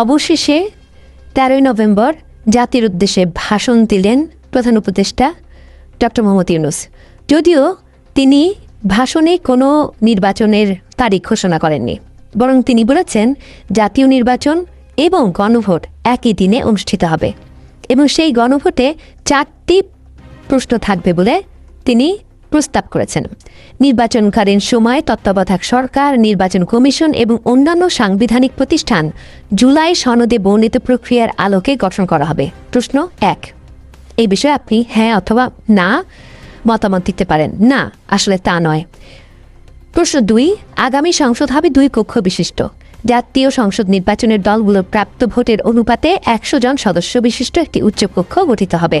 অবশেষে তেরোই নভেম্বর জাতির উদ্দেশ্যে ভাষণ দিলেন প্রধান উপদেষ্টা ডক্টর মোহাম্মদ ইউনুস। যদিও তিনি ভাষণে কোনো নির্বাচনের তারিখ ঘোষণা করেননি, বরং তিনি বলেছেন জাতীয় নির্বাচন এবং গণভোট একই দিনে অনুষ্ঠিত হবে এবং সেই গণভোটে চারটি প্রশ্ন থাকবে বলে তিনি প্রস্তাব করেছেন। নির্বাচনকালীন সময় তত্ত্বাবধায়ক সরকার, নির্বাচন কমিশন এবং অন্যান্য সাংবিধানিক প্রতিষ্ঠান জুলাই সনদে বর্ণিত প্রক্রিয়ার আলোকে গঠন করা হবে। প্রশ্ন এক। এই বিষয়ে আপনি হ্যাঁ অথবা না মতামত দিতে পারেন। না, আসলে তা নয়। প্রশ্ন দুই। আগামী সংসদ হবে দুই কক্ষ বিশিষ্ট। জাতীয় সংসদ নির্বাচনের দলগুলোর প্রাপ্ত ভোটের অনুপাতে একশো জন সদস্য বিশিষ্ট একটি উচ্চকক্ষ গঠিত হবে।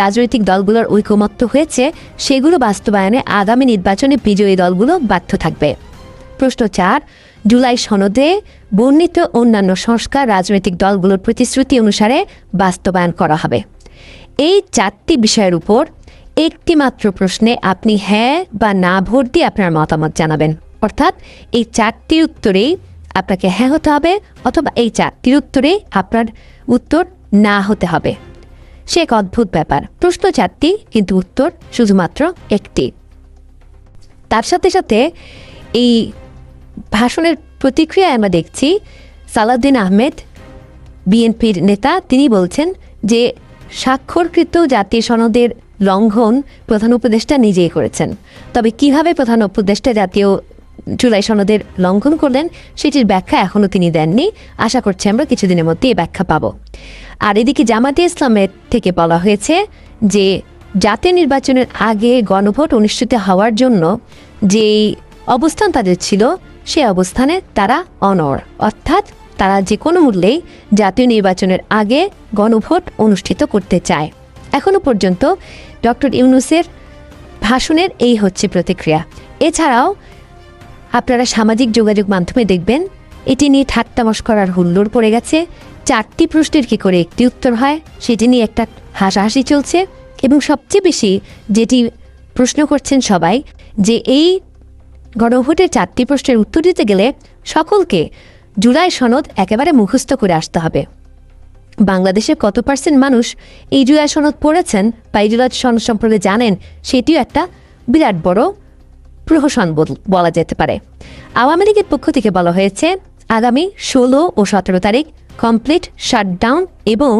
রাজনৈতিক দলগুলোর ঐকমত্য হয়েছে, সেগুলো বাস্তবায়নে আগামী নির্বাচনে বিজয়ী দলগুলো বাধ্য থাকবে। প্রশ্ন চার, জুলাই সনদে বর্ণিত অন্যান্য সংস্কার রাজনৈতিক দলগুলোর প্রতিশ্রুতি অনুসারে বাস্তবায়ন করা হবে। এই চারটি বিষয়ের উপর একটি মাত্র প্রশ্নে আপনি হ্যাঁ বা না ভোট দিয়ে আপনার মতামত জানাবেন। অর্থাৎ এই চারটি উত্তরেই আপনাকে হ্যাঁ হতে হবে অথবা এই চারটির উত্তরে আপনার উত্তর না হতে হবে। সে এক অদ্ভুত ব্যাপার। প্রশ্ন চারটি, কিন্তু উত্তর শুধুমাত্র একটি। তার সাথে সাথে এই ভাষণের প্রতিক্রিয়ায় আমরা দেখছি, সালাউদ্দিন আহমেদ, বিএনপির নেতা, তিনি বলছেন যে স্বাক্ষরকৃত জাতীয় সনদের লঙ্ঘন প্রধান উপদেষ্টা নিজেই করেছেন। তবে কীভাবে প্রধান উপদেষ্টা জাতীয় জুলাই সনদের লঙ্ঘন করলেন, সেটির ব্যাখ্যা এখনও তিনি দেননি। আশা করছি আমরা কিছুদিনের মধ্যে এই ব্যাখ্যা পাব। আর এদিকে জামাতে ইসলামের থেকে বলা হয়েছে যে জাতীয় নির্বাচনের আগে গণভোট অনুষ্ঠিত হওয়ার জন্য যেই অবস্থান তাদের ছিল, সে অবস্থানে তারা অনর অর্থাৎ তারা যে কোনো মূল্যেই জাতীয় নির্বাচনের আগে গণভোট অনুষ্ঠিত করতে চায়। এখনও পর্যন্ত ডক্টর ইউনুসের ভাষণের এই হচ্ছে প্রতিক্রিয়া। এছাড়াও আপনারা সামাজিক যোগাযোগ মাধ্যমে দেখবেন এটি নিয়ে ঠাট্টা মস্করার হুল্লোড় পড়ে গেছে। চারটি প্রশ্নের কি করে একটি উত্তর হয়, সেটি নিয়ে একটা হাসাহাসি চলছে এবং সবচেয়ে বেশি যেটি প্রশ্ন করছেন সবাই, যে এই গণভোটের চারটি প্রশ্নের উত্তর দিতে গেলে সকলকে জুলাই সনদ একেবারে মুখস্থ করে আসতে হবে। বাংলাদেশের কত পার্সেন্ট মানুষ এই জুলাই সনদ পড়েছেন বা এই জুলাই সনদ সম্পর্কে জানেন, সেটিও একটা বিরাট বড় প্রহসন বলা যেতে পারে। আওয়ামী লীগের পক্ষ থেকে বলা হয়েছে আগামী ষোলো ও সতেরো তারিখ কমপ্লিট শাটডাউন এবং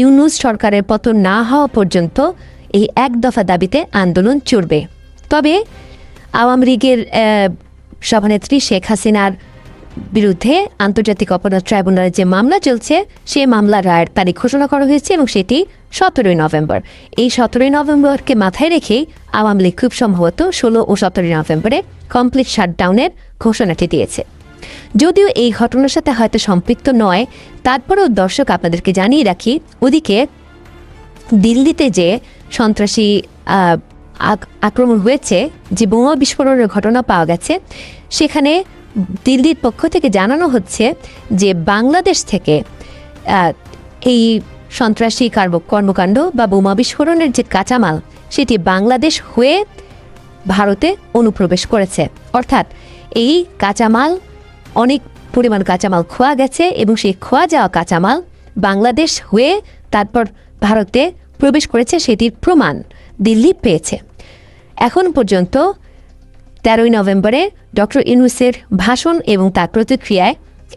ইউনুস সরকারের পতন না হওয়া পর্যন্ত এই এক দফা দাবিতে আন্দোলন চলবে। তবে আওয়ামী লীগের সভানেত্রী শেখ হাসিনার বিরুদ্ধে আন্তর্জাতিক অপরাধ ট্রাইব্যুনালের যে মামলা চলছে সেই মামলার রায়ের তারিখ ঘোষণা করা হয়েছে এবং সেটি সতেরোই নভেম্বর। এই সতেরোই নভেম্বরকে মাথায় রেখেই আওয়ামী লীগ খুব সম্ভবত ষোলো ও সতেরোই নভেম্বরে কমপ্লিট শাটডাউনের ঘোষণাটি দিয়েছে। যদিও এই ঘটনার সাথে হয়তো সম্পৃক্ত নয়, তারপরেও দর্শক আপনাদেরকে জানিয়ে রাখি, ওদিকে দিল্লিতে যে সন্ত্রাসী আক- আক্রমণ হয়েছে, যে বোমা বিস্ফোরণের ঘটনা পাওয়া গেছে, সেখানে দিল্লির পক্ষ থেকে জানানো হচ্ছে যে বাংলাদেশ থেকে এই সন্ত্রাসী কর্মকাণ্ড বা বোমা বিস্ফোরণের যে কাঁচামাল, সেটি বাংলাদেশ হয়ে ভারতে অনুপ্রবেশ করেছে। অর্থাৎ এই কাঁচামাল অনেক পরিমাণ কাঁচামাল খোয়া গেছে এবং সেই খোয়া যাওয়া কাঁচামাল বাংলাদেশ হয়ে তারপর ভারতে প্রবেশ করেছে সেটির প্রমাণ দিল্লি পেয়েছে। এখন পর্যন্ত তেরোই নভেম্বরে ডক্টর ইউনুসের ভাষণ এবং তার প্রতিক্রিয়ায়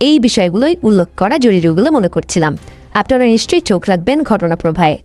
এই বিষয়গুলোই উল্লেখ করা জরুরি বলে মনে করছিলাম। আপনারা নিশ্চয়ই চোখ রাখবেন ঘটনা প্রবাহে।